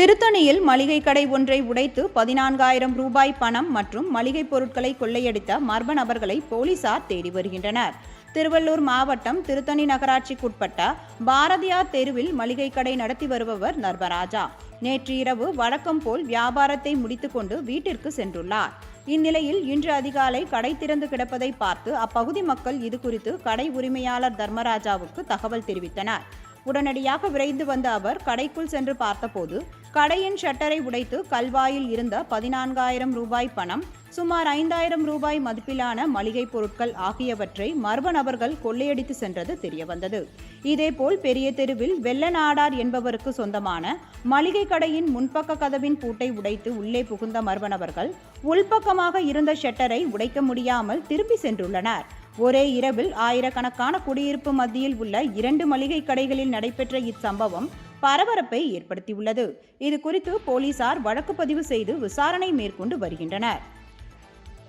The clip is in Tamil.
திருத்தணியில் மளிகை கடை ஒன்றை உடைத்து பதினான்காயிரம் ரூபாய் பணம் மற்றும் மளிகை பொருட்களை கொள்ளையடித்த மர்ம நபர்களை போலீசார் தேடி வருகின்றனர். திருவள்ளூர் மாவட்டம் திருத்தணி நகராட்சிக்குட்பட்ட பாரதியார் தெருவில் மளிகை கடை நடத்தி வருபவர் நர்மராஜா. நேற்று இரவு வழக்கம் போல் வியாபாரத்தை முடித்துக்கொண்டு வீட்டிற்கு சென்றுள்ளார். இந்நிலையில் இன்று அதிகாலை கடை திறந்து கிடப்பதை பார்த்து அப்பகுதி மக்கள் இது குறித்து கடை உரிமையாளர் தர்மராஜாவுக்கு தகவல் தெரிவித்தனர். உடனடியாக விரைந்து வந்த அவர் கடைக்குள் சென்று பார்த்தபோது கடையின் ஷட்டரை உடைத்து கல்வாயில் இருந்த பதினான்காயிரம் ரூபாய் பணம் சுமார் ஐந்தாயிரம் ரூபாய் மதிப்பிலான மளிகை பொருட்கள் ஆகியவற்றை மர்ம நபர்கள் கொள்ளையடித்து சென்றது தெரியவந்தது. இதேபோல் பெரிய தெருவில் வெள்ளநாடார் என்பவருக்கு சொந்தமான மளிகை கடையின் முன்பக்க கதவின் பூட்டை உடைத்து உள்ளே புகுந்த மர்ம நபர்கள் உள்பக்கமாக இருந்த ஷட்டரை உடைக்க முடியாமல் திரும்பி சென்றுள்ளனர். ஒரே இரவில் ஆயிரக்கணக்கான குடியிருப்பு மத்தியில் உள்ள இரண்டு மளிகை கடைகளில் நடைபெற்ற இச்சம்பவம் பரபரப்பை ஏற்படுத்தியுள்ளது. இது குறித்து போலீசார் வழக்கு பதிவு செய்து விசாரணை மேற்கொண்டு வருகின்றனர்.